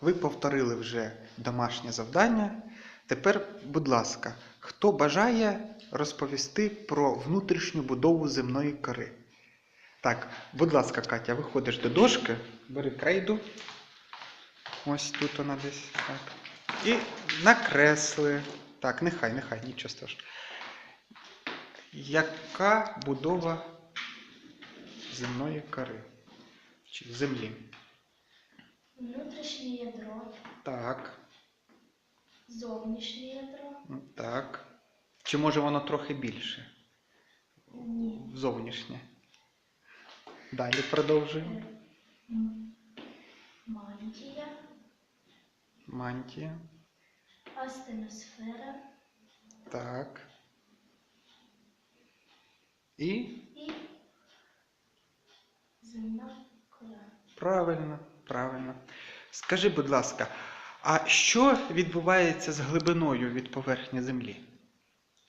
Ви повторили вже домашнє завдання. Тепер, будь ласка, хто бажає розповісти про внутрішню будову земної кори? Так, будь ласка, Катя, виходиш до дошки, бери крейду. Ось тут вона десь. Так. І накресли. Так, нехай, нехай, нічого страшного. Яка будова земної кори? Чи землі? Внутрішнє ядро, Так, зовнішнє ядро. так. Чи може воно трохи більше? Ні. Зовнішнє. Далі продовжуємо. Мантія, Мантія. астеносфера Так. І і земна кора. правильно, правильно. Скажи, будь ласка, а що відбувається з глибиною від поверхні землі?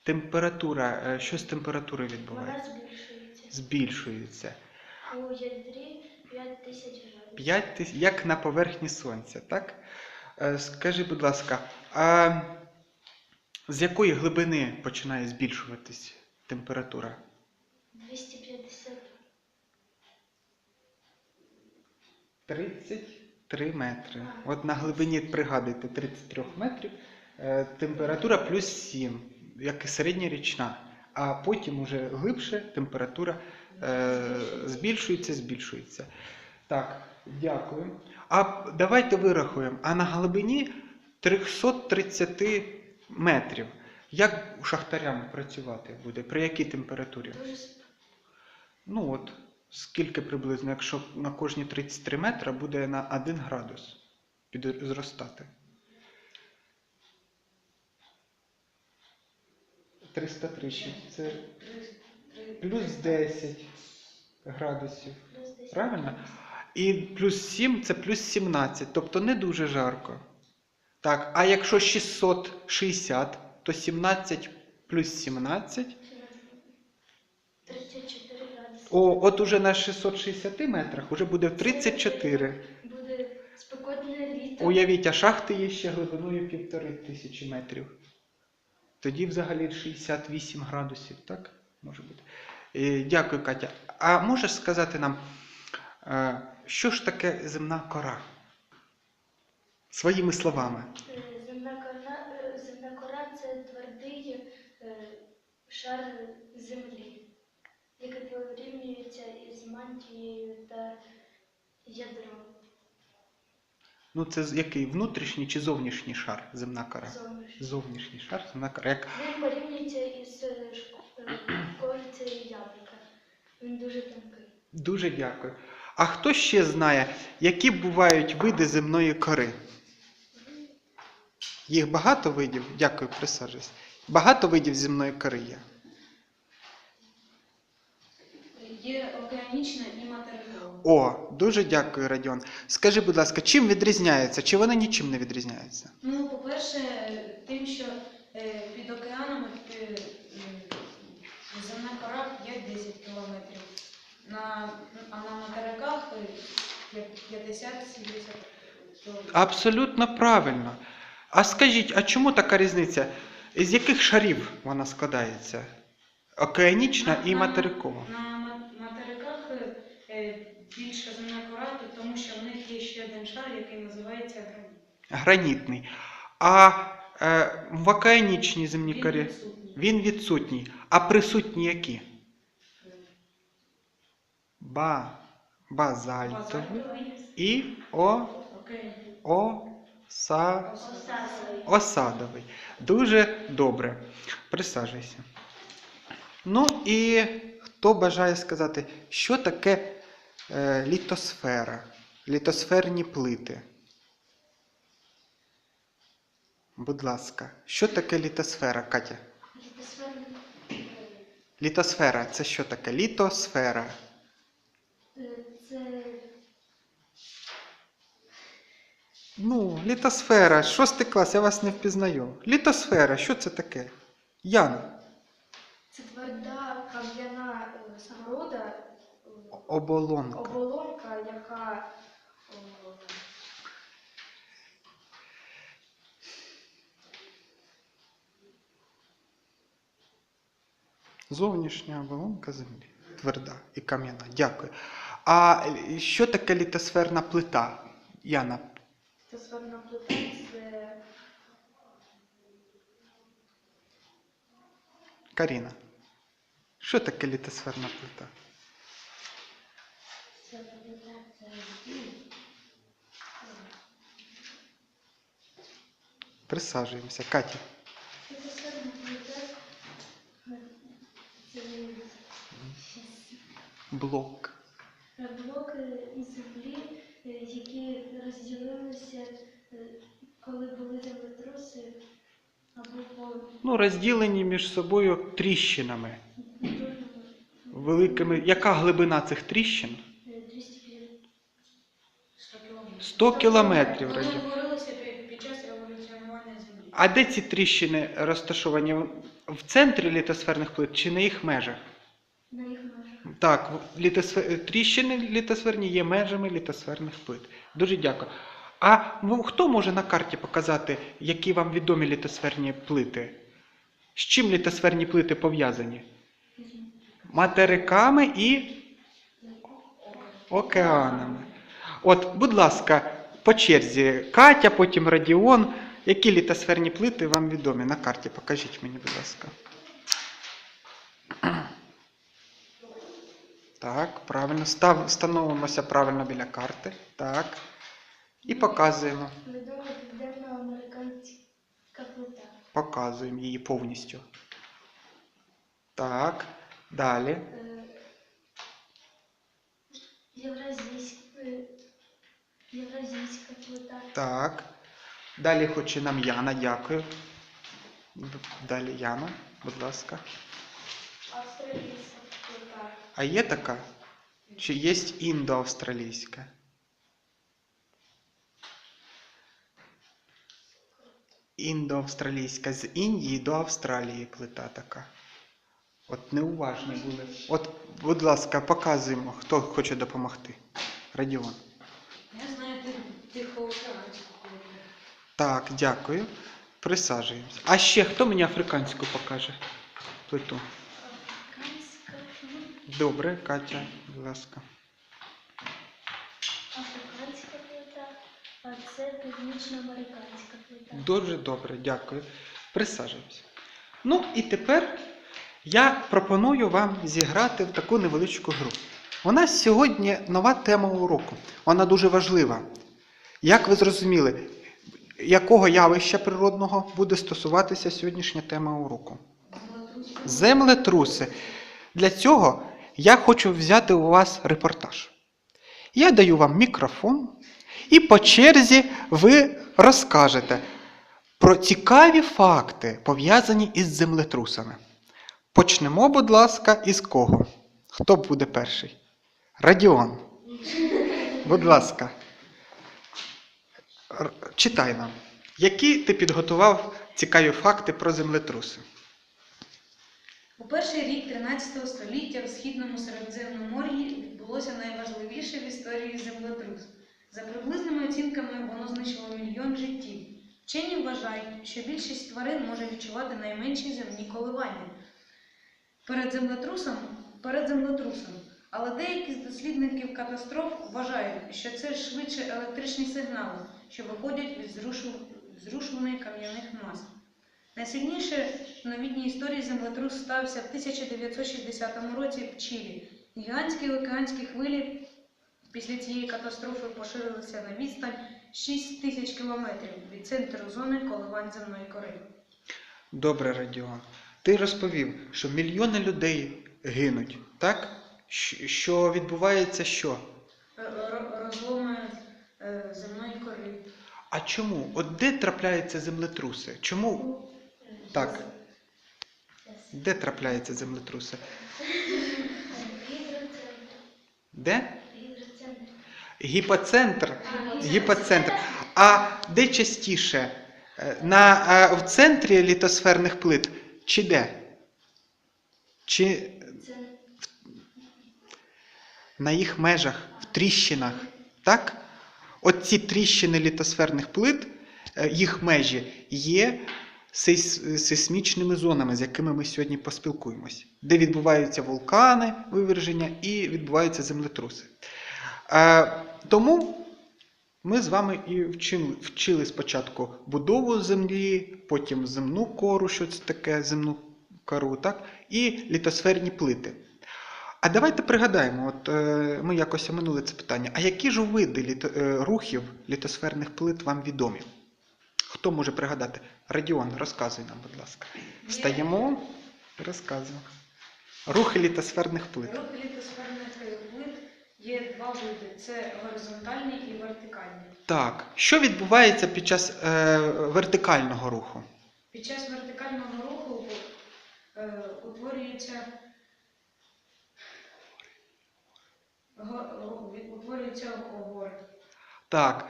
Температура, е, що з температурою Вона відбувається? збільшується. Збільшується. У ядрі 5000 градусів. 5 тисяч, як на поверхні сонця, так? Е, Скажи, будь ласка, а з якої глибини починає збільшуватись температура? 250. 33 метри. От на глибині пригадуйте 33 метрів, е, температура плюс 7, як і середньорічна. А потім уже глибше температура е, збільшується, збільшується. Так, дякую. А давайте вирахуємо. А на глибині 330 метрів. Як шахтарям працювати буде? При якій температурі? Ну от, скільки приблизно, якщо на кожні 33 метри буде на 1 градус під- зростати. 330 це плюс 10 градусів. Правильно? І плюс 7 це плюс 17, тобто не дуже жарко. Так, а якщо 660, то 17 плюс 17 34 градуси. О, от уже на 660 метрах уже буде 34. Буде спекотне літо. Уявіть, а шахти є ще глибиною півтори тисячі метрів. Тоді взагалі 68 градусів, так? Може бути. Е, Дякую, Катя. А можеш сказати нам, е, що ж таке земна кора? Своїми словами. Е, Земна кора, е, земна кора це твердий е, шар землі, який порівнюється із мантією та ядром Ну, це з- який внутрішній чи зовнішній шар земна кора? зовнішнього. Зовнішній шар земна кора. Як Він порівнюється із е, е, яблука. Він дуже тонкий. Дуже дякую. А хто ще знає, які бувають види земної кори? Їх багато видів? Дякую, присаджуйся. Багато видів земної кори є. Є океанічна і. О, дуже дякую, Радіон. Скажи, будь ласка, чим відрізняється? Чи вони нічим не відрізняються? Ну, по-перше, тим, що е, під океанами е, земна кора 5-10 кілометрів. На, а на материках е, 50-70 кілометрів. Абсолютно правильно. А скажіть, а чому така різниця? Із яких шарів вона складається? Океанічна На- і материкова. На е, е, більша земна кора, тому що в них є ще один шар, який називається граніт. Гранітний. А е, в океанічній земній Він корі відсутній. він відсутній. А присутні які? Ба, базальтові і о, о, са, Осадовий. Дуже добре. Присаджуйся. Ну і хто бажає сказати, що таке літосфера? Літосферні плити. Будь ласка, що таке літосфера, Катя? Літосфера це що таке? Літосфера. Е, Це Ну, літосфера, шостий клас, я вас не впізнаю. Літосфера, що це таке? Яна. Це тверда кам'яна е, саморода, е, оболонка. Оболонка, яка о, Зовнішня оболонка землі. Тверда і кам'яна. Дякую. А що таке літосферна плита? Яна? Літосферна плита це. Каріна. Що таке літосферна плита? Присаджуємося. Катя. Блок. блоки землі, е, які розділилися, е, коли були землетруси або по Ну, розділені між собою тріщинами. Великими. Яка глибина цих тріщин? е, 200 кілометрів. 100 кілометрів. 100 кілометрів. Вони Раді. утворилися під, під час революціонування землі. А де ці тріщини розташовані? В центрі літосферних плит чи на їх межах? На їх межах. Так, в- тріщини літосферні є межами літосферних плит. Дуже дякую. А ну, хто може на карті показати, які вам відомі літосферні плити? З чим літосферні плити пов'язані? Материками і океанами. От, будь ласка, по черзі, Катя, потім Радіон. Які літосферні плити вам відомі на карті? Покажіть мені, будь ласка. Так, правильно. Став, становимося правильно біля карти. Так. І показуємо. Відома південноамериканська плита. Показуємо її повністю. Так. Далі. Е, е, Євразійська плита. Так. Далі хоче нам Яна, дякую. Далі Яна, будь ласка. Австралійська. А є така? Чи є індоавстралійська? Індоавстралійська з Індії до Австралії плита така. От неуважні були. От, будь ласка, показуємо, хто хоче допомогти. Радіон. Я знаю тих- тихоокеанську плиту. Так, дякую. Присаджуємося. А ще хто мені африканську покаже? Плиту. Африканська, Добре, Катя, будь ласка. африканська плита, а це північноамериканська плита. Дуже добре, дякую. Присаджуємося. Ну і тепер я пропоную вам зіграти в таку невеличку гру. У нас сьогодні нова тема уроку. Вона дуже важлива. Як ви зрозуміли, якого явища природного буде стосуватися сьогоднішня тема уроку? Землетруси. Для цього я хочу взяти у вас репортаж. Я даю вам мікрофон, і по черзі ви розкажете про цікаві факти, пов'язані із землетрусами. Почнемо, будь ласка, із кого? Хто буде перший? Радіон. Будь ласка. Читай нам. Які ти підготував цікаві факти про землетруси? У перший рік 13 століття в східному Середземномор'ї відбулося найважливіше в історії землетрус. За приблизними оцінками воно знищило мільйон життів. Вчені вважають, що більшість тварин може відчувати найменші земні коливання перед землетрусом, перед землетрусом. Але деякі з дослідників катастроф вважають, що це швидше електричні сигнали, що виходять зрушу- зрушуваних кам'яних мас. Найсильніше в новітній історії землетрус стався в 1960 році в Чилі. Гігантські океанські хвилі після цієї катастрофи поширилися на відстань 6 тисяч кілометрів від центру зони коливань земної кори. Добре, Радіон. Ти розповів, що мільйони людей гинуть, так? Що відбувається що? Розломи е, земної кори. А чому? От де трапляються землетруси? Чому? Так. Де трапляються землетруси? Де? Гіпоцентр. Гіпоцентр. А де частіше? Е, На, е, в центрі літосферних плит чи де? Чи на їх межах, в тріщинах? Так? От ці тріщини літосферних плит, е, їх межі є сейсмічними зонами, з якими ми сьогодні поспілкуємось, де відбуваються вулкани, виверження і відбуваються землетруси. Е, тому ми з вами і вчили, вчили спочатку будову землі, потім земну кору, що це таке земну кору, так? і літосферні плити. А давайте пригадаємо, от е, ми якось оминули це питання. А які ж види літо, е, рухів літосферних плит вам відомі? Хто може пригадати? Радіон, розказуй нам, будь ласка. Встаємо розказуємо. Рухи літосферних плит. Рухи літосферних плит є два види: це горизонтальні і вертикальні. Так, що відбувається під час е, вертикального руху? Під час вертикального руху е, утворюється утворюються гори. Так.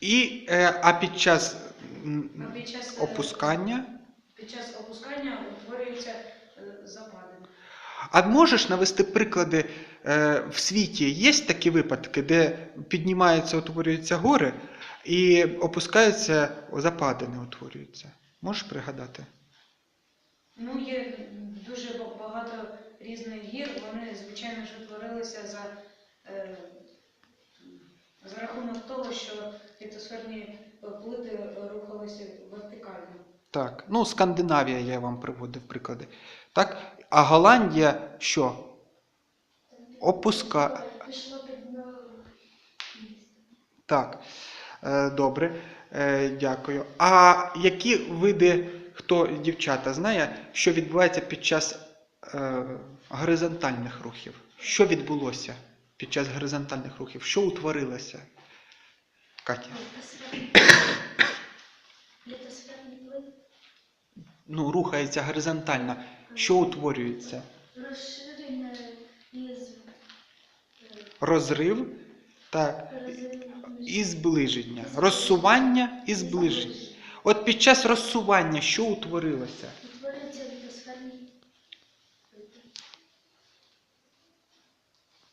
І, е, а під час м, А під час, е, опускання. Під час опускання утворюються е. А можеш навести приклади е, в світі? Є такі випадки, де піднімаються, утворюються гори, і опускаються западини, утворюються. Можеш пригадати? Ну, є дуже багато різних гір. Вони, звичайно ж, утворилися за, за рахунок того, що літосферні плити рухалися вертикально. Так. Ну, Скандинавія я вам приводив приклади. Так? А Голландія що? Опуска. Так. Е, добре. Е, дякую. А які види, хто дівчата знає, що відбувається під час е, горизонтальних рухів? Що відбулося під час горизонтальних рухів? Що утворилося? Катя? Літосферний Ну, рухається горизонтально. Що утворюється? розширення Розрив так, і зближення. Розсування і зближення. От під час розсування що утворилося? Утворюються літосферні плити.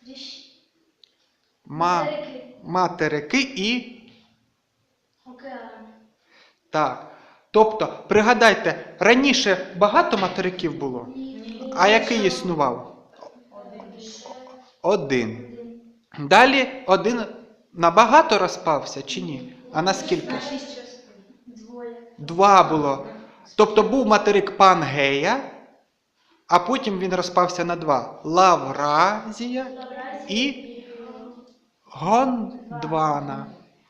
Річ... Ма... Материки. І Океан. Так. Тобто, пригадайте, раніше багато материків було, Ні. а який існував? Один. один. Далі один набагато розпався чи ні? А наскільки? На. Двоє. Два було. Тобто був материк Пангея, а потім він розпався на два: Лавразія Лавразія і Гондвана.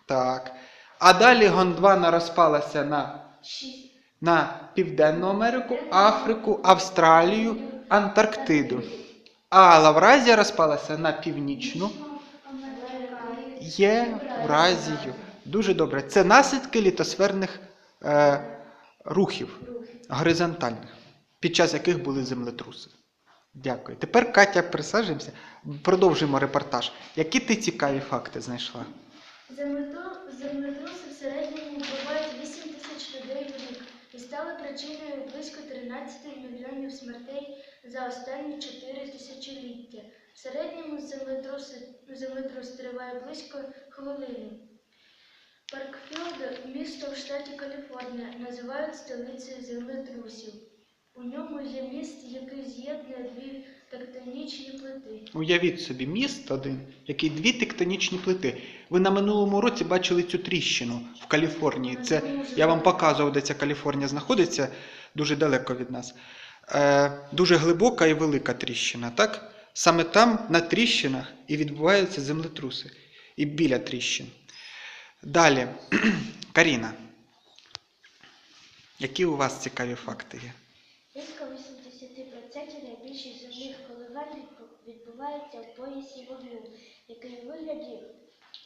Так. А далі Гондвана розпалася на на Південну Америку, Африку, Австралію, Антарктиду. А Лавразія розпалася на північну Євразію. Дуже добре. Це наслідки літосферних е, рухів горизонтальних, під час яких були землетруси. Дякую. Тепер Катя, присаджуємося, продовжуємо репортаж. Які ти цікаві факти знайшла? Землетруси в середньому вбивають 8 тисяч людей в рік і стали причиною близько 13 мільйонів смертей за останні 4 тисячоліття. В середньому землетрус триває близько хвилини. Паркфілд, місто в штаті Каліфорнія, називають столицею землетрусів. У ньому є міст, який з'єднує дві тектонічні плити. Уявіть собі, міст один, який дві тектонічні плити. Ви на минулому році бачили цю тріщину в Каліфорнії. Це я вам показував, де ця Каліфорнія знаходиться, дуже далеко від нас. Е, дуже глибока і велика тріщина. Так? Саме там, на тріщинах, і відбуваються землетруси. І біля тріщин. Далі, Каріна. Які у вас цікаві факти є? розпливається у поясі вогню, який у вигляді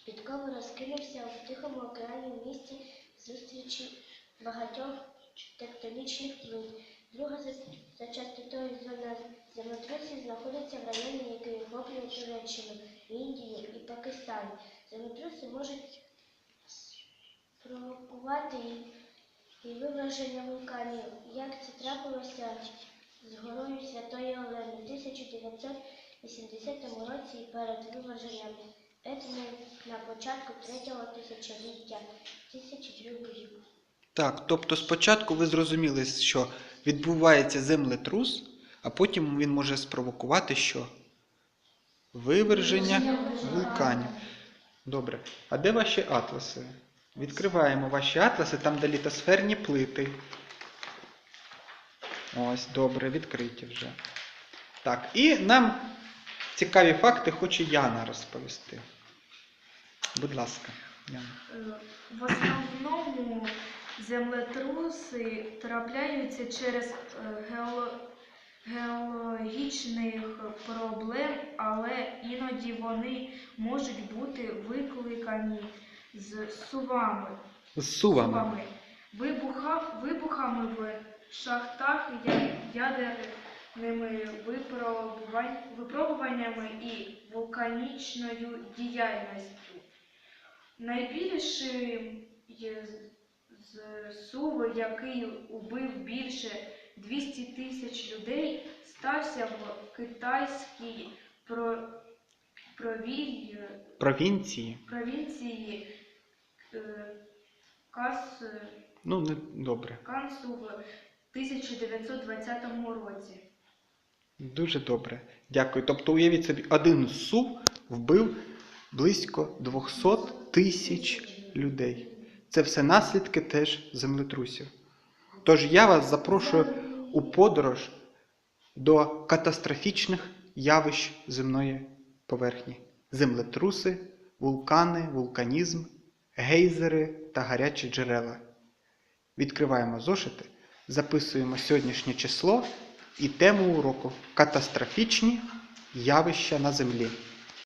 підково розкинувся в Тихому океані в місті зустрічі багатьох тектонічних плит. Друга за частотою зона землетрусів знаходиться в районі, який охоплює Туреччину, Індію і Пакистан. Землетруси можуть спровокувати і виверження вулканів. Як це трапилося з горою Святої Олени 1900 80-му році перед виваженням етнів на початку третього тисячоліття 1002 рік. Так, тобто спочатку ви зрозуміли, що відбувається землетрус, а потім він може спровокувати що? Виверження вулканів. Добре. А де ваші атласи? Відкриваємо ваші атласи, там де літосферні плити. Ось, добре, відкриті вже. Так, і нам цікаві факти хоче Яна розповісти. Будь ласка, Яна. Е, В основному землетруси трапляються через е, геологічних проблем, але іноді вони можуть бути викликані з сувами, З сувами. сувами вибухами в шахтах, я- ядерними випробуваннями і вулканічною діяльністю. Найбільший є з Суви, який убив більше 200 тисяч людей, стався в китайській про... прові... Провінції. провінції е, Кас... Ну, не добре. Кансу в 1920 році. Дуже добре. Дякую. Тобто уявіть собі, один сув вбив близько 200 тисяч людей. Це все наслідки теж землетрусів. Тож я вас запрошую у подорож до катастрофічних явищ земної поверхні: землетруси, вулкани, вулканізм, гейзери та гарячі джерела. Відкриваємо зошити, записуємо сьогоднішнє число і тему уроку катастрофічні явища на землі.